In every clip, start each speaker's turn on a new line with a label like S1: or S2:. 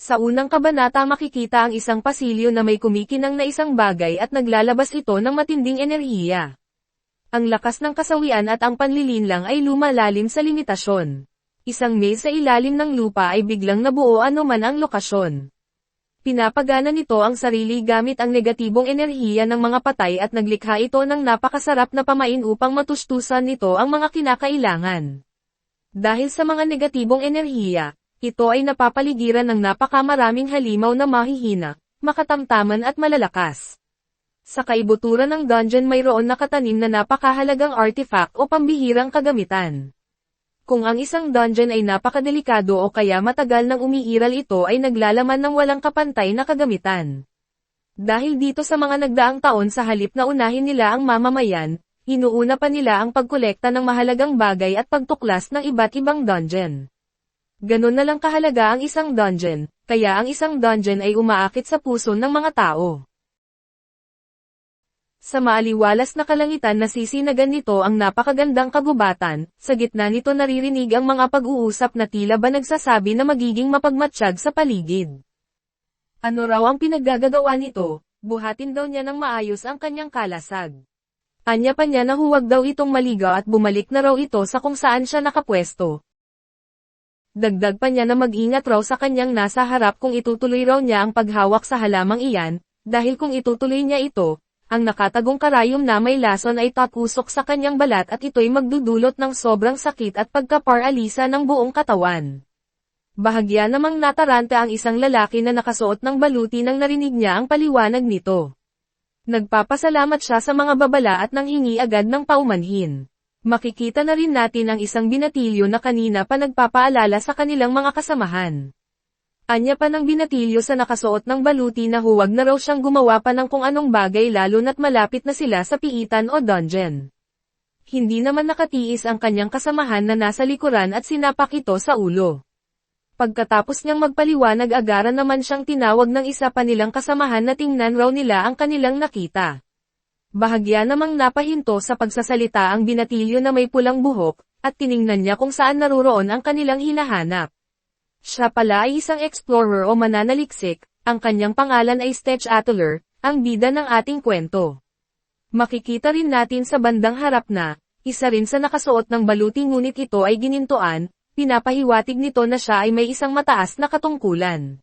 S1: Sa unang kabanata makikita ang isang pasilyo na may kumikinang na isang bagay at naglalabas ito ng matinding enerhiya. Ang lakas ng kasawian at ang panlilinlang ay lumalalim sa limitasyon. Isang maze sa ilalim ng lupa ay biglang nabuo anuman ang lokasyon. Pinapagana nito ang sarili gamit ang negatibong enerhiya ng mga patay at naglikha ito ng napakasarap na pamain upang matustusan nito ang mga kinakailangan. Dahil sa mga negatibong enerhiya, ito ay napapaligiran ng napakamaraming halimaw na mahihina, makatamtaman at malalakas. Sa kaibuturan ng dungeon mayroon nakatanim na napakahalagang artifact o pambihirang kagamitan. Kung ang isang dungeon ay napakadelikado o kaya matagal nang umiiral ito ay naglalaman ng walang kapantay na kagamitan. Dahil dito sa mga nagdaang taon sa halip na unahin nila ang mamamayan, hinuuna pa nila ang pagkolekta ng mahalagang bagay at pagtuklas ng iba't ibang dungeon. Ganon na lang kahalaga ang isang dungeon, kaya ang isang dungeon ay umaakit sa puso ng mga tao. Sa maaliwalas na kalangitan nasisinagan nito ang napakagandang kagubatan, sa gitna nito naririnig ang mga pag-uusap na tila ba nagsasabi na magiging mapagmatsyag sa paligid. Ano raw ang pinaggagawa nito, buhatin daw niya ng maayos ang kanyang kalasag. Anya pa niya na huwag daw itong maligaw at bumalik na raw ito sa kung saan siya nakapwesto, Dagdag pa niya na mag-ingat raw sa kanyang nasa harap kung itutuloy raw niya ang paghawak sa halamang iyan, dahil kung itutuloy niya ito, ang nakatagong karayom na may lason ay tatusok sa kanyang balat at ito'y magdudulot ng sobrang sakit at pagkaparalisa ng buong katawan. Bahagya namang natarante ang isang lalaki na nakasuot ng baluti nang narinig niya ang paliwanag nito. Nagpapasalamat siya sa mga babala at nang hingi agad ng paumanhin. Makikita na rin natin ang isang binatilyo na kanina pa nagpapaalala sa kanilang mga kasamahan. Anya pa ng binatilyo sa nakasuot ng baluti na huwag na raw siyang gumawa pa ng kung anong bagay lalo na't malapit na sila sa piitan o dungeon. Hindi naman nakatiis ang kanyang kasamahan na nasa likuran at sinapak ito sa ulo. Pagkatapos niyang magpaliwanag agaran naman siyang tinawag ng isa pa nilang kasamahan na tingnan raw nila ang kanilang nakita. Bahagya namang napahinto sa pagsasalita ang binatilyo na may pulang buhok, at tiningnan niya kung saan naruroon ang kanilang hinahanap. Siya pala ay isang explorer o mananaliksik, ang kanyang pangalan ay Stetch Atler, ang bida ng ating kwento. Makikita rin natin sa bandang harap na, isa rin sa nakasuot ng baluti ngunit ito ay ginintuan, pinapahiwatig nito na siya ay may isang mataas na katungkulan.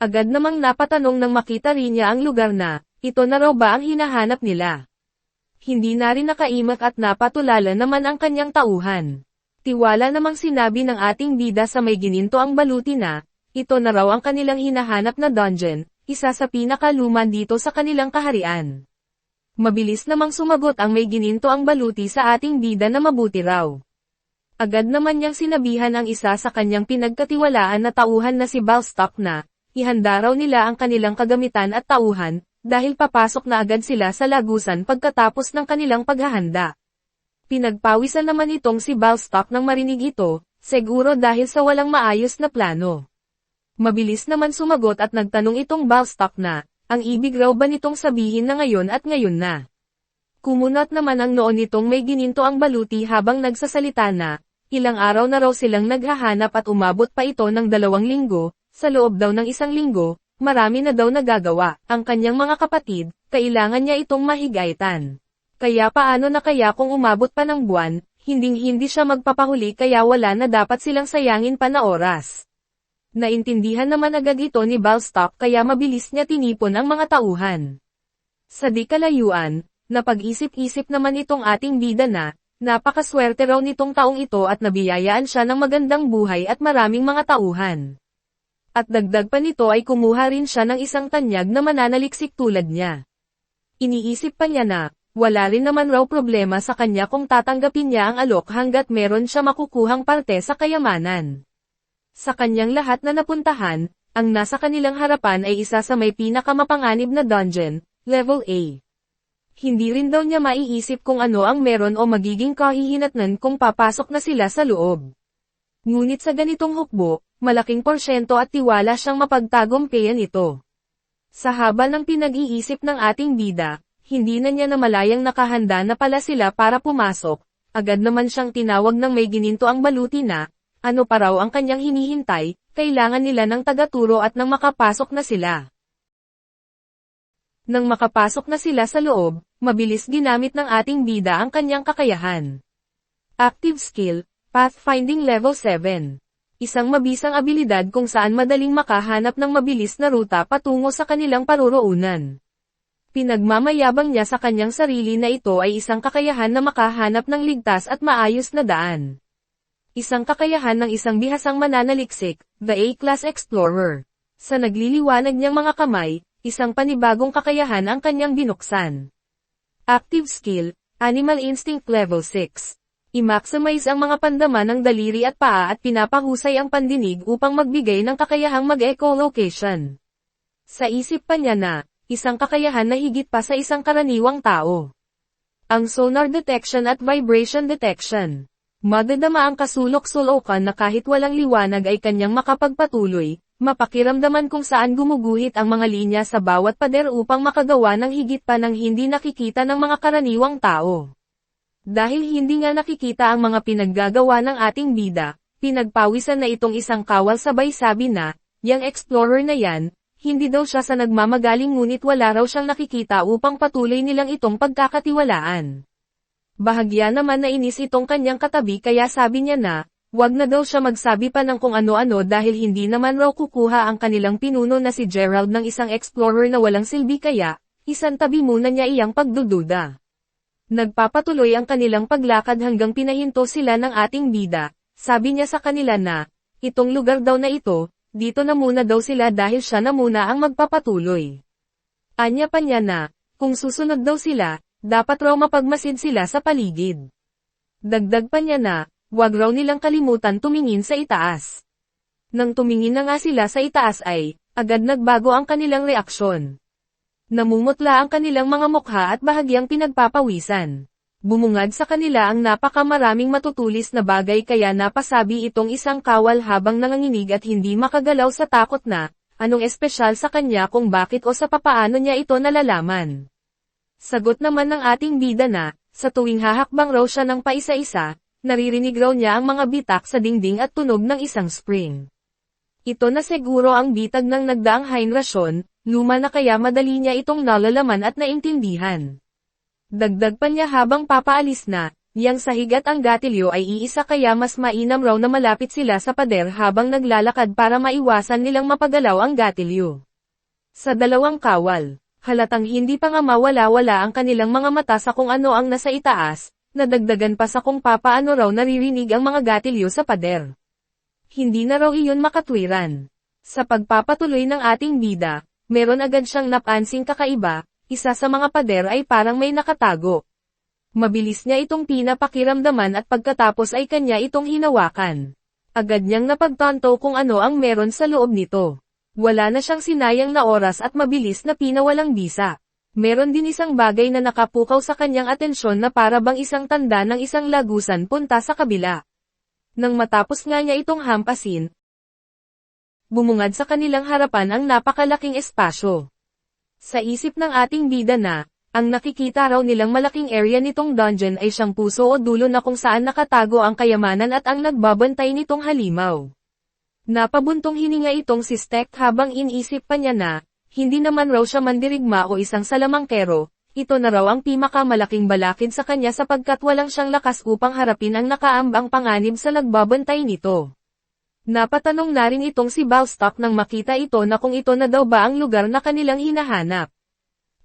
S1: Agad namang napatanong nang makita rin niya ang lugar na, ito na raw ba ang hinahanap nila? Hindi na rin nakaimak at napatulala naman ang kanyang tauhan. Tiwala namang sinabi ng ating bida sa may gininto ang baluti na, ito na raw ang kanilang hinahanap na dungeon, isa sa pinakaluman dito sa kanilang kaharian. Mabilis namang sumagot ang may gininto ang baluti sa ating bida na mabuti raw. Agad naman niyang sinabihan ang isa sa kanyang pinagkatiwalaan na tauhan na si Balstock na, ihanda raw nila ang kanilang kagamitan at tauhan, dahil papasok na agad sila sa lagusan pagkatapos ng kanilang paghahanda. Pinagpawisan naman itong si Balstock nang marinig ito, siguro dahil sa walang maayos na plano. Mabilis naman sumagot at nagtanong itong Balstock na, ang ibig raw ba nitong sabihin na ngayon at ngayon na. Kumunat naman ang noon nitong may gininto ang baluti habang nagsasalita na, ilang araw na raw silang naghahanap at umabot pa ito ng dalawang linggo, sa loob daw ng isang linggo, marami na daw nagagawa, ang kanyang mga kapatid, kailangan niya itong mahigaitan. Kaya paano na kaya kung umabot pa ng buwan, hinding-hindi siya magpapahuli kaya wala na dapat silang sayangin pa na oras. Naintindihan naman agad ito ni Balstock kaya mabilis niya tinipon ang mga tauhan. Sa di kalayuan, napag-isip-isip naman itong ating bida na, napakaswerte raw nitong taong ito at nabiyayaan siya ng magandang buhay at maraming mga tauhan. At dagdag pa nito ay kumuha rin siya ng isang tanyag na mananaliksik tulad niya. Iniisip pa niya na, wala rin naman raw problema sa kanya kung tatanggapin niya ang alok hanggat meron siya makukuhang parte sa kayamanan. Sa kanyang lahat na napuntahan, ang nasa kanilang harapan ay isa sa may pinakamapanganib na dungeon, level A. Hindi rin daw niya maiisip kung ano ang meron o magiging kahihinatnan kung papasok na sila sa loob. Ngunit sa ganitong hukbo, malaking porsyento at tiwala siyang mapagtagumpayan ito. Sa haba ng pinag-iisip ng ating bida, hindi na niya namalayang nakahanda na pala sila para pumasok, agad naman siyang tinawag ng may gininto ang baluti na, ano pa raw ang kanyang hinihintay, kailangan nila ng tagaturo at nang makapasok na sila. Nang makapasok na sila sa loob, mabilis ginamit ng ating bida ang kanyang kakayahan. Active Skill, Pathfinding Level 7 Isang mabisang abilidad kung saan madaling makahanap ng mabilis na ruta patungo sa kanilang paruroonan. Pinagmamayabang niya sa kanyang sarili na ito ay isang kakayahan na makahanap ng ligtas at maayos na daan. Isang kakayahan ng isang bihasang mananaliksik, the A-Class Explorer. Sa nagliliwanag niyang mga kamay, isang panibagong kakayahan ang kanyang binuksan. Active Skill, Animal Instinct Level 6 I-maximize ang mga pandaman ng daliri at paa at pinapahusay ang pandinig upang magbigay ng kakayahang mag-echolocation. Sa isip pa niya na, isang kakayahan na higit pa sa isang karaniwang tao. Ang sonar detection at vibration detection. Madadama ang kasulok-sulokan na kahit walang liwanag ay kanyang makapagpatuloy, mapakiramdaman kung saan gumuguhit ang mga linya sa bawat pader upang makagawa ng higit pa ng hindi nakikita ng mga karaniwang tao. Dahil hindi nga nakikita ang mga pinaggagawa ng ating bida, pinagpawisan na itong isang kawal sabay sabi na, yang explorer na yan, hindi daw siya sa nagmamagaling ngunit wala raw siyang nakikita upang patuloy nilang itong pagkakatiwalaan. Bahagya naman na inis itong kanyang katabi kaya sabi niya na, wag na daw siya magsabi pa ng kung ano-ano dahil hindi naman raw kukuha ang kanilang pinuno na si Gerald ng isang explorer na walang silbi kaya, isang tabi muna niya iyang pagdududa. Nagpapatuloy ang kanilang paglakad hanggang pinahinto sila ng ating bida, sabi niya sa kanila na, itong lugar daw na ito, dito na muna daw sila dahil siya na muna ang magpapatuloy. Anya pa niya na, kung susunod daw sila, dapat raw mapagmasid sila sa paligid. Dagdag pa niya na, wag raw nilang kalimutan tumingin sa itaas. Nang tumingin na nga sila sa itaas ay, agad nagbago ang kanilang reaksyon. Namumutla ang kanilang mga mukha at bahagyang pinagpapawisan. Bumungad sa kanila ang napakamaraming matutulis na bagay kaya napasabi itong isang kawal habang nanganginig at hindi makagalaw sa takot na, anong espesyal sa kanya kung bakit o sa papaano niya ito nalalaman. Sagot naman ng ating bida na, sa tuwing hahakbang raw siya ng paisa-isa, naririnig raw niya ang mga bitak sa dingding at tunog ng isang spring. Ito na siguro ang bitag ng nagdaang hainrasyon, Luma na kaya madali niya itong nalalaman at naintindihan. Dagdag pa niya habang papaalis na, yang sahig at ang gatilyo ay iisa kaya mas mainam raw na malapit sila sa pader habang naglalakad para maiwasan nilang mapagalaw ang gatilyo. Sa dalawang kawal, halatang hindi pa nga mawala-wala ang kanilang mga mata sa kung ano ang nasa itaas, nadagdagan pa sa kung papaano raw naririnig ang mga gatilyo sa pader. Hindi na raw iyon makatwiran. Sa pagpapatuloy ng ating bida, meron agad siyang napansing kakaiba, isa sa mga pader ay parang may nakatago. Mabilis niya itong pinapakiramdaman at pagkatapos ay kanya itong hinawakan. Agad niyang napagtanto kung ano ang meron sa loob nito. Wala na siyang sinayang na oras at mabilis na pinawalang bisa. Meron din isang bagay na nakapukaw sa kanyang atensyon na para bang isang tanda ng isang lagusan punta sa kabila. Nang matapos nga niya itong hampasin, bumungad sa kanilang harapan ang napakalaking espasyo. Sa isip ng ating bida na, ang nakikita raw nilang malaking area nitong dungeon ay siyang puso o dulo na kung saan nakatago ang kayamanan at ang nagbabantay nitong halimaw. Napabuntong hininga itong si Stek habang inisip pa niya na, hindi naman raw siya mandirigma o isang salamangkero, ito na raw ang pinakamalaking balakid sa kanya sapagkat walang siyang lakas upang harapin ang nakaambang panganib sa nagbabantay nito. Napatanong na rin itong si Balstock nang makita ito na kung ito na daw ba ang lugar na kanilang hinahanap.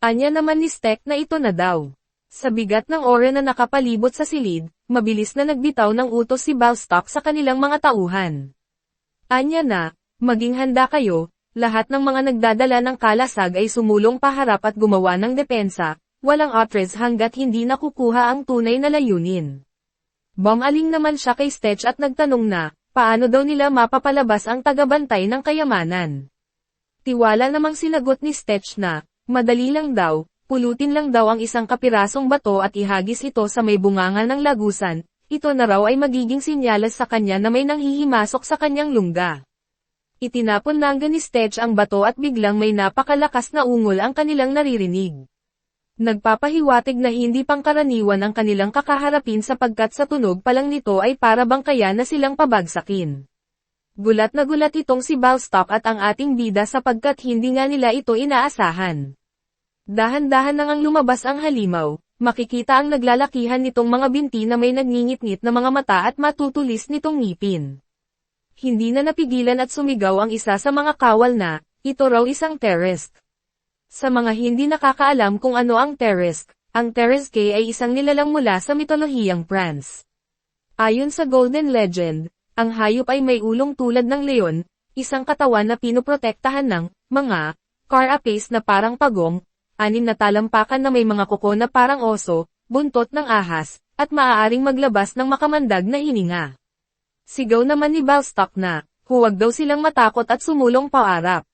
S1: Anya naman ni Steck na ito na daw. Sa bigat ng ore na nakapalibot sa silid, mabilis na nagbitaw ng utos si Balstock sa kanilang mga tauhan. Anya na, maging handa kayo, lahat ng mga nagdadala ng kalasag ay sumulong paharap at gumawa ng depensa, walang otres hanggat hindi nakukuha ang tunay na layunin. Bumaling naman siya kay Stetch at nagtanong na, paano daw nila mapapalabas ang tagabantay ng kayamanan. Tiwala namang sinagot ni Stetch na, madali lang daw, pulutin lang daw ang isang kapirasong bato at ihagis ito sa may bungangan ng lagusan, ito na raw ay magiging sinyalas sa kanya na may nanghihimasok sa kanyang lungga. Itinapon nangga ni Stetch ang bato at biglang may napakalakas na ungol ang kanilang naririnig. Nagpapahiwatig na hindi pangkaraniwan ang kanilang kakaharapin sapagkat sa tunog pa lang nito ay para bang kaya na silang pabagsakin. Gulat na gulat itong si Balstock at ang ating bida sapagkat hindi nga nila ito inaasahan. Dahan-dahan nang ang lumabas ang halimaw, makikita ang naglalakihan nitong mga binti na may nagngingit-ngit na mga mata at matutulis nitong ngipin. Hindi na napigilan at sumigaw ang isa sa mga kawal na, ito raw isang terrest. Sa mga hindi nakakaalam kung ano ang terrest, ang terreske ay isang nilalang mula sa mitolohiyang France. Ayon sa Golden Legend, ang hayop ay may ulong tulad ng leon, isang katawan na pinoprotektahan ng mga carapace na parang pagong, anim na talampakan na may mga kuko na parang oso, buntot ng ahas, at maaaring maglabas ng makamandag na hininga. Sigaw naman ni Balstock na, huwag daw silang matakot at sumulong paarap.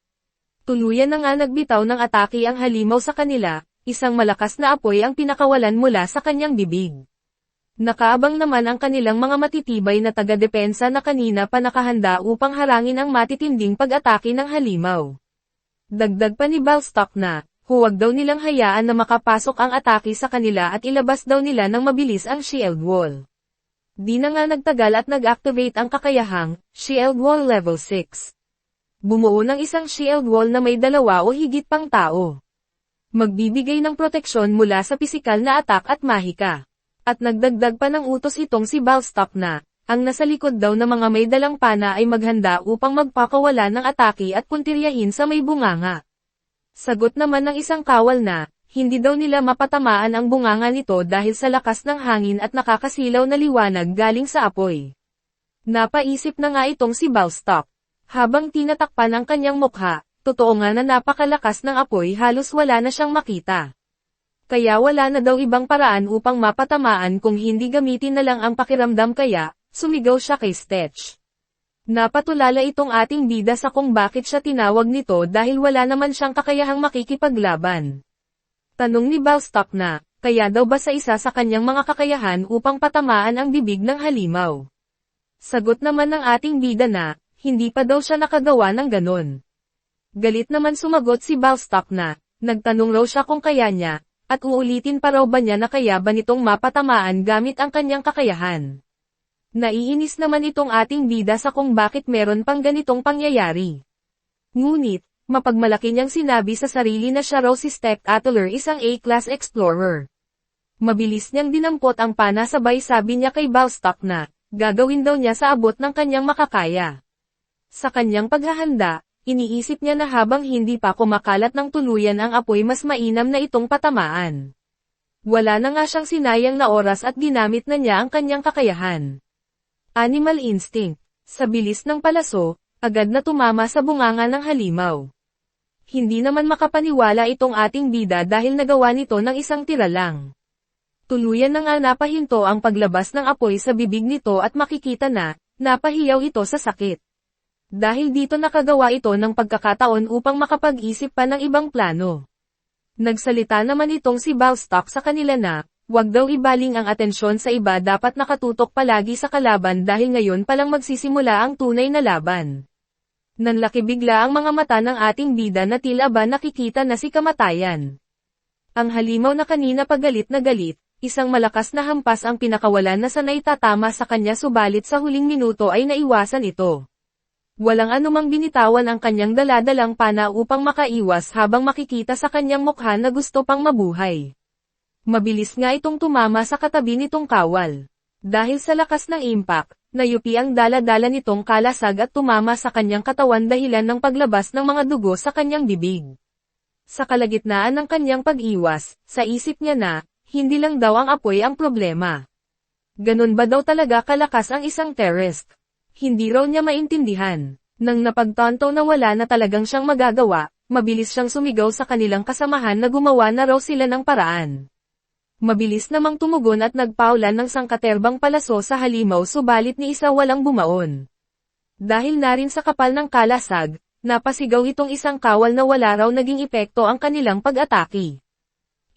S1: Tuluyan na nga nagbitaw ng atake ang halimaw sa kanila, isang malakas na apoy ang pinakawalan mula sa kanyang bibig. Nakaabang naman ang kanilang mga matitibay na taga-depensa na kanina pa nakahanda upang harangin ang matitinding pag-atake ng halimaw. Dagdag pa ni Balstock na, huwag daw nilang hayaan na makapasok ang atake sa kanila at ilabas daw nila ng mabilis ang shield wall. Di na nga nagtagal at nag-activate ang kakayahang, shield wall level 6 bumuo ng isang shield wall na may dalawa o higit pang tao. Magbibigay ng proteksyon mula sa pisikal na atak at mahika. At nagdagdag pa ng utos itong si Balstock na, ang nasa likod daw na mga may dalang pana ay maghanda upang magpakawala ng atake at puntiryahin sa may bunganga. Sagot naman ng isang kawal na, hindi daw nila mapatamaan ang bunganga nito dahil sa lakas ng hangin at nakakasilaw na liwanag galing sa apoy. Napaisip na nga itong si Balstock. Habang tinatakpan ang kanyang mukha, totoo nga na napakalakas ng apoy halos wala na siyang makita. Kaya wala na daw ibang paraan upang mapatamaan kung hindi gamitin na lang ang pakiramdam kaya, sumigaw siya kay Stitch. Napatulala itong ating bida sa kung bakit siya tinawag nito dahil wala naman siyang kakayahang makikipaglaban. Tanong ni Balstock na, kaya daw ba sa isa sa kanyang mga kakayahan upang patamaan ang bibig ng halimaw? Sagot naman ng ating bida na, hindi pa daw siya nakagawa ng ganon. Galit naman sumagot si Balstock na, nagtanong raw siya kung kaya niya, at uulitin pa raw ba niya na kaya ba nitong mapatamaan gamit ang kanyang kakayahan. Naiinis naman itong ating bida sa kung bakit meron pang ganitong pangyayari. Ngunit, mapagmalaki niyang sinabi sa sarili na siya raw si Step Atler isang A-class explorer. Mabilis niyang dinampot ang pana sabay sabi niya kay Balstock na, gagawin daw niya sa abot ng kanyang makakaya. Sa kanyang paghahanda, iniisip niya na habang hindi pa kumakalat ng tuluyan ang apoy mas mainam na itong patamaan. Wala na nga siyang sinayang na oras at ginamit na niya ang kanyang kakayahan. Animal instinct. Sa bilis ng palaso, agad na tumama sa bunganga ng halimaw. Hindi naman makapaniwala itong ating bida dahil nagawa nito ng isang tira lang. Tuluyan na nga napahinto ang paglabas ng apoy sa bibig nito at makikita na, napahiyaw ito sa sakit. Dahil dito nakagawa ito ng pagkakataon upang makapag-isip pa ng ibang plano. Nagsalita naman itong si Balstock sa kanila na, wag daw ibaling ang atensyon sa iba dapat nakatutok palagi sa kalaban dahil ngayon palang magsisimula ang tunay na laban. Nanlaki bigla ang mga mata ng ating bida na tila ba nakikita na si kamatayan. Ang halimaw na kanina pagalit na galit, isang malakas na hampas ang pinakawalan na sanay tatama sa kanya subalit sa huling minuto ay naiwasan ito. Walang anumang binitawan ang kanyang daladalang pana upang makaiwas habang makikita sa kanyang mukha na gusto pang mabuhay. Mabilis nga itong tumama sa katabi nitong kawal. Dahil sa lakas ng impact, nayupi ang daladala nitong kalasag at tumama sa kanyang katawan dahilan ng paglabas ng mga dugo sa kanyang bibig. Sa kalagitnaan ng kanyang pag-iwas, sa isip niya na, hindi lang daw ang apoy ang problema. Ganun ba daw talaga kalakas ang isang terrorist? Hindi raw niya maintindihan. Nang napagtanto na wala na talagang siyang magagawa, mabilis siyang sumigaw sa kanilang kasamahan na gumawa na raw sila ng paraan. Mabilis namang tumugon at nagpaulan ng sangkaterbang palaso sa halimaw subalit ni isa walang bumaon. Dahil na rin sa kapal ng kalasag, napasigaw itong isang kawal na wala raw naging epekto ang kanilang pag-atake.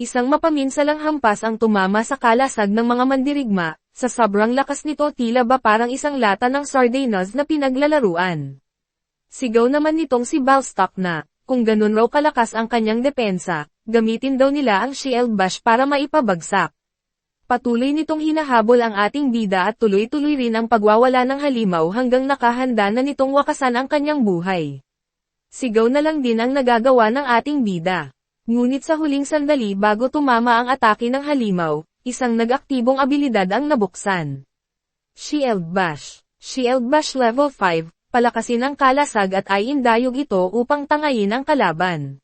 S1: Isang mapaminsalang hampas ang tumama sa kalasag ng mga mandirigma, sa sobrang lakas nito tila ba parang isang lata ng sardinas na pinaglalaruan. Sigaw naman nitong si Balstock na, kung ganun raw kalakas ang kanyang depensa, gamitin daw nila ang shield bash para maipabagsak. Patuloy nitong hinahabol ang ating bida at tuloy-tuloy rin ang pagwawala ng halimaw hanggang nakahanda na nitong wakasan ang kanyang buhay. Sigaw na lang din ang nagagawa ng ating bida. Ngunit sa huling sandali bago tumama ang atake ng halimaw, isang nag-aktibong abilidad ang nabuksan. Shield Bash Shield Bash Level 5, palakasin ang kalasag at ay indayog ito upang tangayin ang kalaban.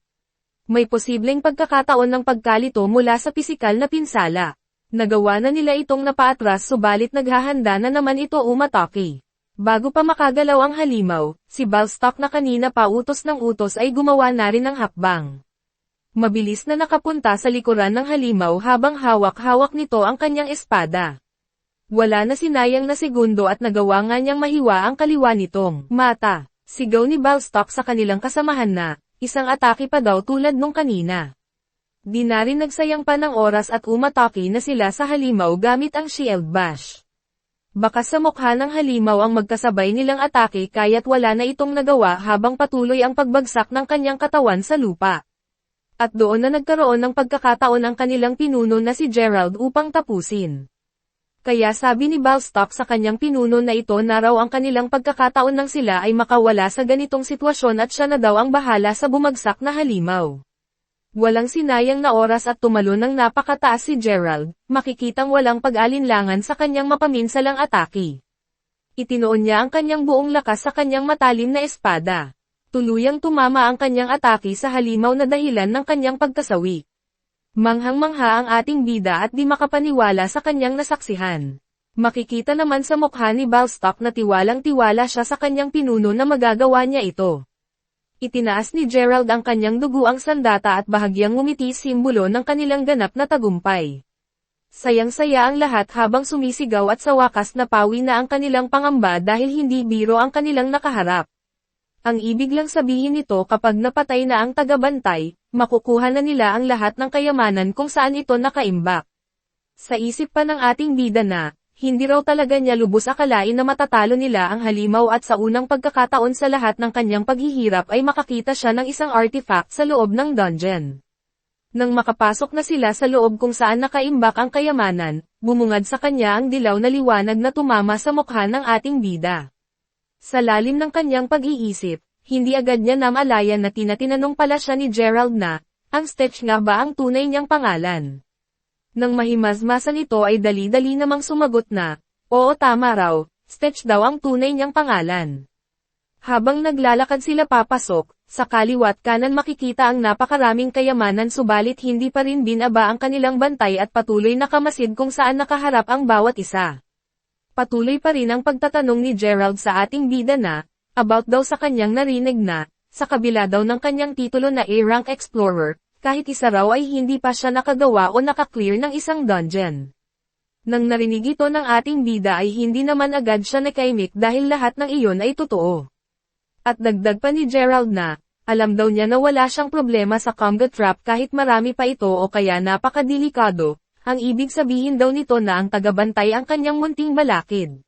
S1: May posibleng pagkakataon ng pagkalito mula sa pisikal na pinsala. Nagawa na nila itong napaatras subalit naghahanda na naman ito umatake. Bago pa makagalaw ang halimaw, si Balstock na kanina pa utos ng utos ay gumawa na rin ng hakbang. Mabilis na nakapunta sa likuran ng halimaw habang hawak-hawak nito ang kanyang espada. Wala na sinayang na segundo at nagawa nga niyang mahiwa ang kaliwa nitong mata. Sigaw ni Balstock sa kanilang kasamahan na, isang atake pa daw tulad nung kanina. Di na rin nagsayang pa ng oras at umatake na sila sa halimaw gamit ang shield bash. Baka sa mukha ng halimaw ang magkasabay nilang atake kaya't wala na itong nagawa habang patuloy ang pagbagsak ng kanyang katawan sa lupa. At doon na nagkaroon ng pagkakataon ang kanilang pinuno na si Gerald upang tapusin. Kaya sabi ni Balstock sa kanyang pinuno na ito na raw ang kanilang pagkakataon nang sila ay makawala sa ganitong sitwasyon at siya na daw ang bahala sa bumagsak na halimaw. Walang sinayang na oras at tumalo ng napakataas si Gerald, makikitang walang pag-alinlangan sa kanyang mapaminsalang atake. Itinoon niya ang kanyang buong lakas sa kanyang matalim na espada. Tuluyang tumama ang kanyang atake sa halimaw na dahilan ng kanyang pagkasawi. Manghang-mangha ang ating bida at di makapaniwala sa kanyang nasaksihan. Makikita naman sa mukha ni Balstock na tiwalang-tiwala siya sa kanyang pinuno na magagawa niya ito. Itinaas ni Gerald ang kanyang duguang sandata at bahagyang ngumiti simbolo ng kanilang ganap na tagumpay. Sayang-saya ang lahat habang sumisigaw at sa wakas napawi na ang kanilang pangamba dahil hindi biro ang kanilang nakaharap. Ang ibig lang sabihin nito kapag napatay na ang tagabantay, makukuha na nila ang lahat ng kayamanan kung saan ito nakaimbak. Sa isip pa ng ating bida na, hindi raw talaga niya lubos akalain na matatalo nila ang halimaw at sa unang pagkakataon sa lahat ng kanyang paghihirap ay makakita siya ng isang artifact sa loob ng dungeon. Nang makapasok na sila sa loob kung saan nakaimbak ang kayamanan, bumungad sa kanya ang dilaw na liwanag na tumama sa mukha ng ating bida. Sa lalim ng kanyang pag-iisip, hindi agad niya namalayan na tinatinanong pala siya ni Gerald na, ang Stitch nga ba ang tunay niyang pangalan? Nang mahimasmasan ito ay dali-dali namang sumagot na, oo tama raw, Stitch daw ang tunay niyang pangalan. Habang naglalakad sila papasok, sa kaliwat kanan makikita ang napakaraming kayamanan subalit hindi pa rin binaba ang kanilang bantay at patuloy nakamasid kung saan nakaharap ang bawat isa. Patuloy pa rin ang pagtatanong ni Gerald sa ating bida na, about daw sa kanyang narinig na, sa kabila daw ng kanyang titulo na A-Rank Explorer, kahit isa raw ay hindi pa siya nakagawa o nakaklear ng isang dungeon. Nang narinig ito ng ating bida ay hindi naman agad siya nakaimik dahil lahat ng iyon ay totoo. At dagdag pa ni Gerald na, alam daw niya na wala siyang problema sa combat trap kahit marami pa ito o kaya napakadelikado, ang ibig sabihin daw nito na ang tagabantay ang kanyang munting balakid.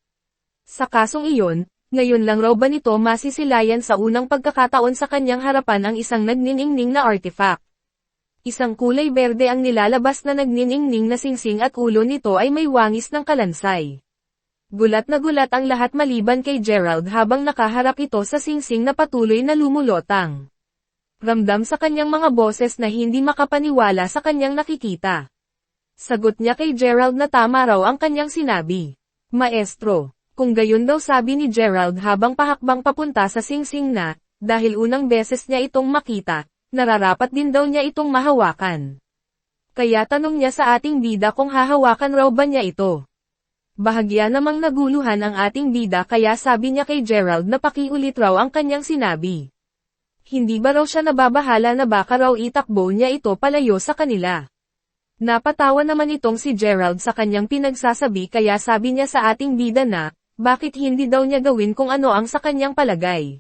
S1: Sa kasong iyon, ngayon lang raw ba nito masisilayan sa unang pagkakataon sa kanyang harapan ang isang nagniningning na artifact. Isang kulay berde ang nilalabas na nagniningning na singsing at ulo nito ay may wangis ng kalansay. Gulat na gulat ang lahat maliban kay Gerald habang nakaharap ito sa singsing na patuloy na lumulotang. Ramdam sa kanyang mga boses na hindi makapaniwala sa kanyang nakikita. Sagot niya kay Gerald na tama raw ang kanyang sinabi. Maestro, kung gayon daw sabi ni Gerald habang pahakbang papunta sa singsing na, dahil unang beses niya itong makita, nararapat din daw niya itong mahawakan. Kaya tanong niya sa ating bida kung hahawakan raw ba niya ito. Bahagya namang naguluhan ang ating bida kaya sabi niya kay Gerald na pakiulit raw ang kanyang sinabi. Hindi ba raw siya nababahala na baka raw itakbo niya ito palayo sa kanila. Napatawa naman itong si Gerald sa kanyang pinagsasabi kaya sabi niya sa ating bida na, bakit hindi daw niya gawin kung ano ang sa kanyang palagay.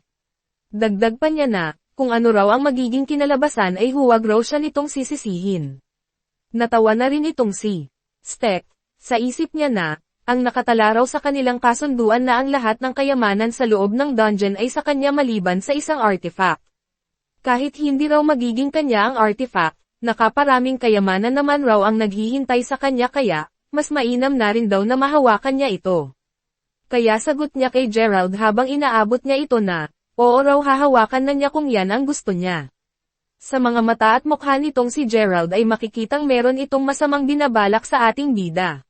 S1: Dagdag pa niya na, kung ano raw ang magiging kinalabasan ay huwag raw siya nitong sisisihin. Natawa na rin itong si Stek, sa isip niya na, ang nakatala raw sa kanilang kasunduan na ang lahat ng kayamanan sa loob ng dungeon ay sa kanya maliban sa isang artifact. Kahit hindi raw magiging kanya ang artifact, nakaparaming kayamanan naman raw ang naghihintay sa kanya kaya, mas mainam na rin daw na mahawakan niya ito. Kaya sagot niya kay Gerald habang inaabot niya ito na, oo raw hahawakan na niya kung yan ang gusto niya. Sa mga mata at mukha nitong si Gerald ay makikitang meron itong masamang binabalak sa ating bida.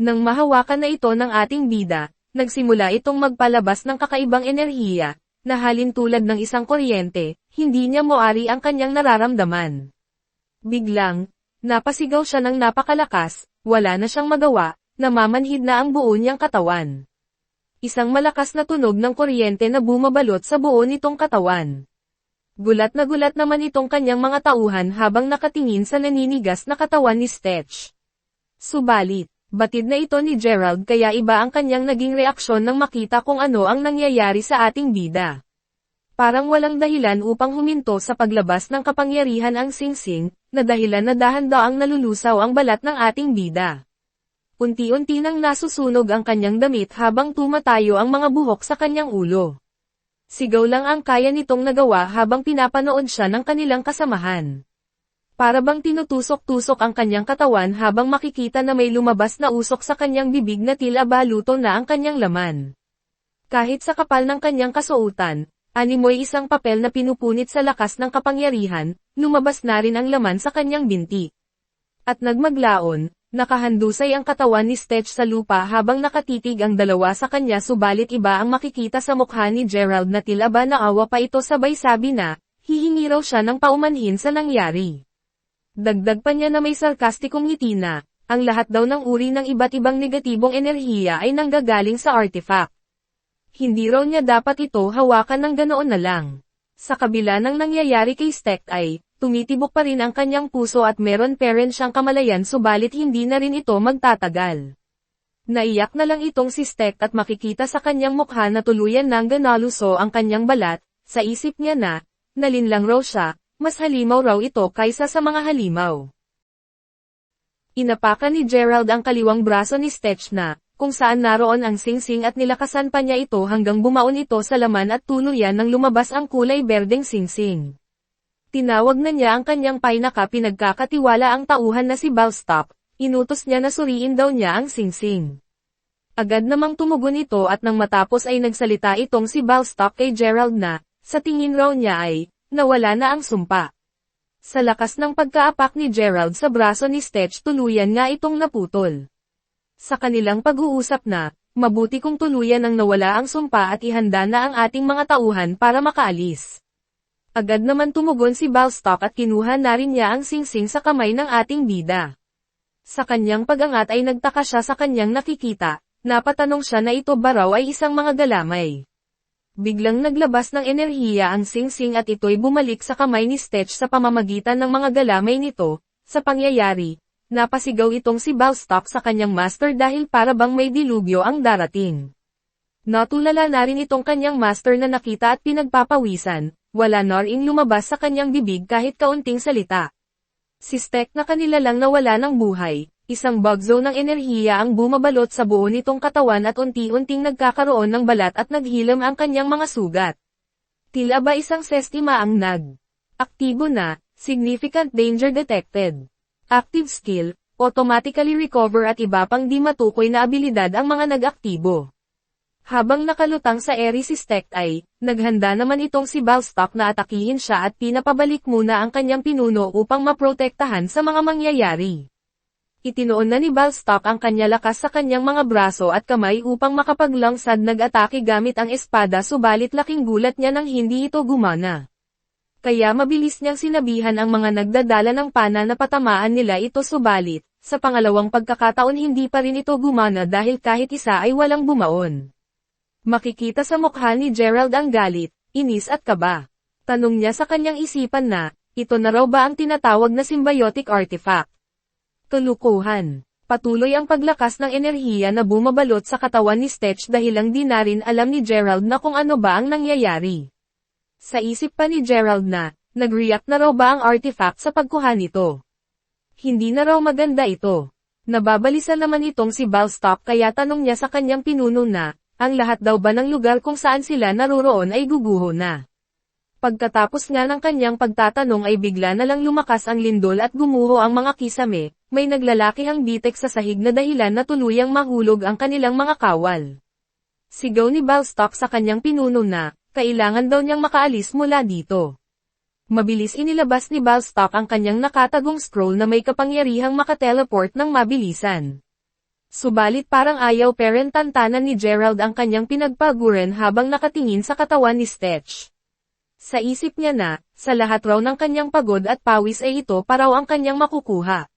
S1: Nang mahawakan na ito ng ating bida, nagsimula itong magpalabas ng kakaibang enerhiya, na halin tulad ng isang kuryente, hindi niya moari ang kanyang nararamdaman. Biglang, napasigaw siya ng napakalakas, wala na siyang magawa, namamanhid na ang buo niyang katawan. Isang malakas na tunog ng kuryente na bumabalot sa buo nitong katawan. Gulat na gulat naman itong kanyang mga tauhan habang nakatingin sa naninigas na katawan ni Stitch. Subalit, batid na ito ni Gerald kaya iba ang kanyang naging reaksyon nang makita kung ano ang nangyayari sa ating bida. Parang walang dahilan upang huminto sa paglabas ng kapangyarihan ang singsing, na dahilan na dahan-daang nalulusaw ang balat ng ating bida. Unti-unti nang nasusunog ang kanyang damit habang tumatayo ang mga buhok sa kanyang ulo. Sigaw lang ang kaya nitong nagawa habang pinapanood siya ng kanilang kasamahan. Para bang tinutusok-tusok ang kanyang katawan habang makikita na may lumabas na usok sa kanyang bibig na tila baluto na ang kanyang laman. Kahit sa kapal ng kanyang kasuotan, animoy isang papel na pinupunit sa lakas ng kapangyarihan, lumabas na rin ang laman sa kanyang binti. At nagmaglaon, nakahandusay ang katawan ni Stitch sa lupa habang nakatitig ang dalawa sa kanya subalit iba ang makikita sa mukha ni Gerald na tila ba naawa pa ito sabay sabi na, hihingi raw siya ng paumanhin sa nangyari. Dagdag pa niya na may sarkastikong ngiti na, ang lahat daw ng uri ng iba't ibang negatibong enerhiya ay nanggagaling sa artifact. Hindi raw niya dapat ito hawakan ng ganoon na lang. Sa kabila ng nangyayari kay Stek ay, tumitibok pa rin ang kanyang puso at meron pa rin siyang kamalayan subalit hindi na rin ito magtatagal. Naiyak na lang itong si Stek at makikita sa kanyang mukha na tuluyan nang ganaluso ang kanyang balat, sa isip niya na, nalinlang raw siya, mas halimaw raw ito kaysa sa mga halimaw. Inapakan ni Gerald ang kaliwang braso ni Stitch na, kung saan naroon ang singsing at nilakasan pa niya ito hanggang bumaon ito sa laman at tuluyan nang lumabas ang kulay berdeng singsing. Tinawag na niya ang kanyang painaka pinagkakatiwala ang tauhan na si Balstop, inutos niya na suriin daw niya ang singsing. Agad namang tumugon ito at nang matapos ay nagsalita itong si Balstop kay Gerald na, sa tingin raw niya ay, nawala na ang sumpa. Sa lakas ng pagkaapak ni Gerald sa braso ni Stitch tuluyan nga itong naputol. Sa kanilang pag-uusap na, mabuti kung tuluyan ang nawala ang sumpa at ihanda na ang ating mga tauhan para makaalis. Agad naman tumugon si Balstock at kinuha na rin niya ang singsing sa kamay ng ating bida. Sa kanyang pagangat ay nagtaka siya sa kanyang nakikita, napatanong siya na ito ba raw ay isang mga galamay. Biglang naglabas ng enerhiya ang singsing at ito'y bumalik sa kamay ni Stitch sa pamamagitan ng mga galamay nito, sa pangyayari, napasigaw itong si Balstock sa kanyang master dahil para bang may dilubyo ang darating. Natulala na rin itong kanyang master na nakita at pinagpapawisan, wala na ring lumabas sa kanyang bibig kahit kaunting salita. Si Stek na kanila lang nawala ng buhay, Isang bagzo ng enerhiya ang bumabalot sa buo nitong katawan at unti-unting nagkakaroon ng balat at naghilam ang kanyang mga sugat. Tila ba isang sestima ang nag. Aktibo na, significant danger detected. Active skill, automatically recover at iba pang di matukoy na abilidad ang mga nag-aktibo. Habang nakalutang sa eri si Stect ay, naghanda naman itong si Balstock na atakihin siya at pinapabalik muna ang kanyang pinuno upang maprotektahan sa mga mangyayari. Itinoon na ni Balstock ang kanya lakas sa kanyang mga braso at kamay upang makapaglangsad nag-atake gamit ang espada subalit laking gulat niya nang hindi ito gumana. Kaya mabilis niyang sinabihan ang mga nagdadala ng pana na patamaan nila ito subalit, sa pangalawang pagkakataon hindi pa rin ito gumana dahil kahit isa ay walang bumaon. Makikita sa mukha ni Gerald ang galit, inis at kaba. Tanong niya sa kanyang isipan na, ito na raw ba ang tinatawag na symbiotic artifact? Tulukuhan. Patuloy ang paglakas ng enerhiya na bumabalot sa katawan ni Stitch dahil lang di na rin alam ni Gerald na kung ano ba ang nangyayari. Sa isip pa ni Gerald na, nag-react na raw ba ang artifact sa pagkuha nito. Hindi na raw maganda ito. Nababalisa naman itong si Balstop kaya tanong niya sa kanyang pinuno na, ang lahat daw ba ng lugar kung saan sila naroroon ay guguho na. Pagkatapos nga ng kanyang pagtatanong ay bigla na lang lumakas ang lindol at gumuho ang mga kisame, may naglalakihang bitek sa sahig na dahilan na tuluyang mahulog ang kanilang mga kawal. Sigaw ni Balstock sa kanyang pinuno na, kailangan daw niyang makaalis mula dito. Mabilis inilabas ni Balstock ang kanyang nakatagong scroll na may kapangyarihang makateleport ng mabilisan. Subalit parang ayaw perentantanan ni Gerald ang kanyang pinagpaguran habang nakatingin sa katawan ni Stetch. Sa isip niya na, sa lahat raw ng kanyang pagod at pawis ay ito pa raw ang kanyang makukuha.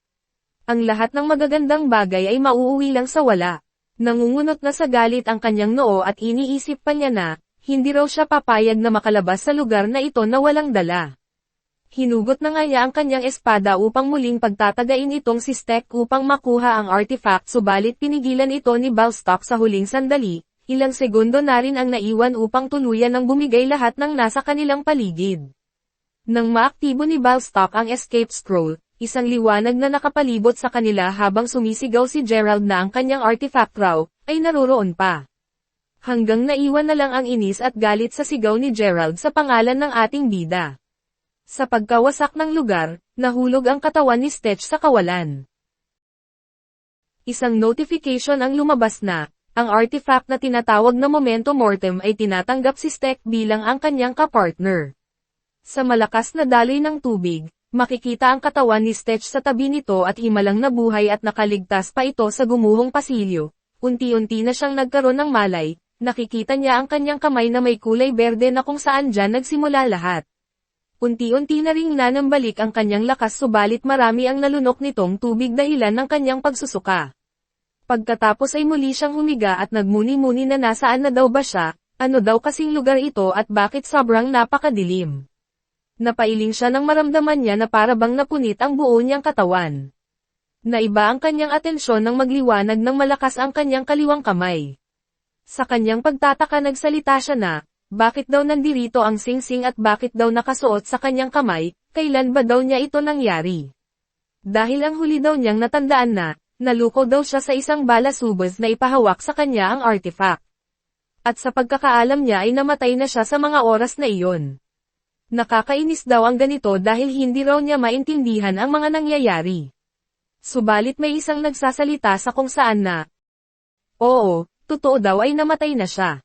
S1: Ang lahat ng magagandang bagay ay mauuwi lang sa wala. Nangungunot na sa galit ang kanyang noo at iniisip pa niya na, hindi raw siya papayag na makalabas sa lugar na ito na walang dala. Hinugot na nga niya ang kanyang espada upang muling pagtatagain itong si Stek upang makuha ang artifact subalit pinigilan ito ni Balstock sa huling sandali, ilang segundo na rin ang naiwan upang tuluyan ng bumigay lahat ng nasa kanilang paligid. Nang maaktibo ni Balstock ang escape scroll, isang liwanag na nakapalibot sa kanila habang sumisigaw si Gerald na ang kanyang artifact raw, ay naroroon pa. Hanggang naiwan na lang ang inis at galit sa sigaw ni Gerald sa pangalan ng ating bida. Sa pagkawasak ng lugar, nahulog ang katawan ni Stetch sa kawalan. Isang notification ang lumabas na, ang artifact na tinatawag na Momento Mortem ay tinatanggap si Stek bilang ang kanyang kapartner. Sa malakas na daloy ng tubig, makikita ang katawan ni Stetch sa tabi nito at himalang nabuhay at nakaligtas pa ito sa gumuhong pasilyo. Unti-unti na siyang nagkaroon ng malay, nakikita niya ang kanyang kamay na may kulay berde na kung saan dyan nagsimula lahat. Unti-unti na ring nanambalik ang kanyang lakas subalit marami ang nalunok nitong tubig dahilan ng kanyang pagsusuka. Pagkatapos ay muli siyang humiga at nagmuni-muni na nasaan na daw ba siya, ano daw kasing lugar ito at bakit sobrang napakadilim. Napailing siya nang maramdaman niya na para bang napunit ang buo niyang katawan. Naiba ang kanyang atensyon nang magliwanag ng malakas ang kanyang kaliwang kamay. Sa kanyang pagtataka nagsalita siya na, bakit daw nandirito ang singsing at bakit daw nakasuot sa kanyang kamay, kailan ba daw niya ito nangyari? Dahil ang huli daw niyang natandaan na, naluko daw siya sa isang balasubas na ipahawak sa kanya ang artifact. At sa pagkakaalam niya ay namatay na siya sa mga oras na iyon. Nakakainis daw ang ganito dahil hindi raw niya maintindihan ang mga nangyayari. Subalit may isang nagsasalita sa kung saan na, Oo, totoo daw ay namatay na siya.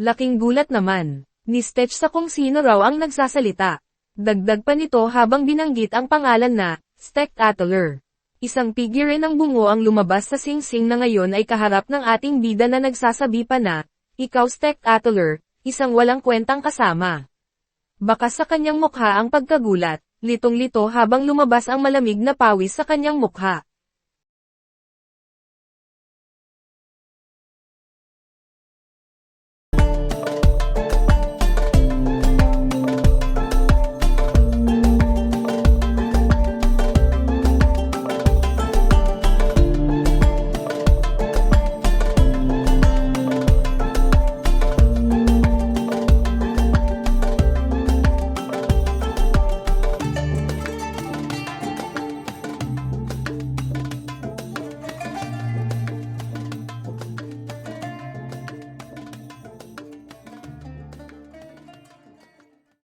S1: Laking gulat naman, ni Stetch sa kung sino raw ang nagsasalita. Dagdag pa nito habang binanggit ang pangalan na, Stek Atler. Isang figure ng bungo ang lumabas sa singsing na ngayon ay kaharap ng ating bida na nagsasabi pa na, Ikaw Stek Atler, isang walang kwentang kasama. Baka sa kanyang mukha ang pagkagulat, litong-lito habang lumabas ang malamig na pawis sa kanyang mukha.